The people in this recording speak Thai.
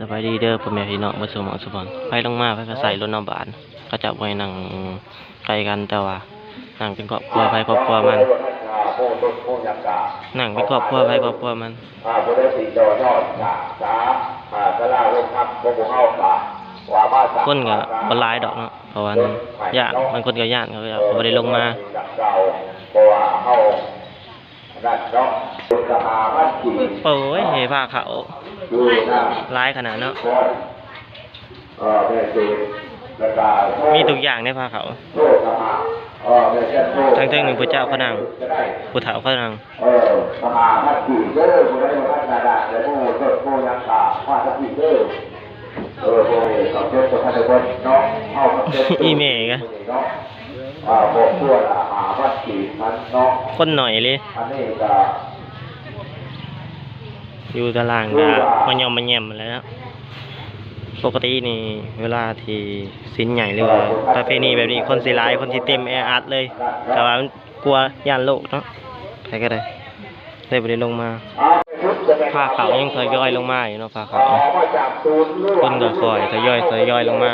สบายดีเด้อพ่อแม่พี่น้องบ่สมอสุบอนไปลงมาไปก็ใส่รถน้ำบานก็จะไว้นั่งไกลกันแต่ว่านั่งเป็นครอบครัวไปครอบครัวมันนั่งเป็นครอบครัวไปครอบครัวมันอ่าผู้ได้สี่จอยอดสาสาอ่าสลาลงครับพวกเฮาสามว่าบ้านสาคนก็บ่หลายดอกเนาะเพราะว่าย่านมันคนก็ย่านเขาก็บ่ได้ลงมาเก่าเฮ้ยเฮผ้าเขา วดูนะหลายขนาดเนาะเออแม่เจแล้วก็มีทุกอย่างในผ้าเขาวโซ่สหาเออแม่เจ้าโซ่ทั้งเทิงหนึ่งพระเจ้าเขานั่งจะได้ผู้เฒ่าเขานั่งเออสหาพันธ์กี่เด้อผู้ได้พัฒนาและผู้เกิดผู้ยังกาว่าทักกี่เด้อเออโอ้ยขอบคุณทุกท่านทุกคนเนาะเอาขอบคุณอีเมลกะ เนาะอ่าบอกพวกอาหารวัดกี่มันเนาะ คนหน่อยเลย อันนี้ก็ อยู่ตารางก็มันยอมมันแยมแล้ว ปกตินี่เวลาที่สินใหญ่หรือว่าประเพณีแบบนี้คนสิหลายคนสิเต็มแออัดเลย แต่ว่ามันกลัวย่านโลกเนาะใครก็ได้เลยบ่ได้ลงมาเอาไปชุดจะเป็นผ้าขาวยังทยอยลงมาอยู่เนาะผ้าขาวออกมาจากศูนย์หรือคว่านก็คอยทยอยทยอยลงมา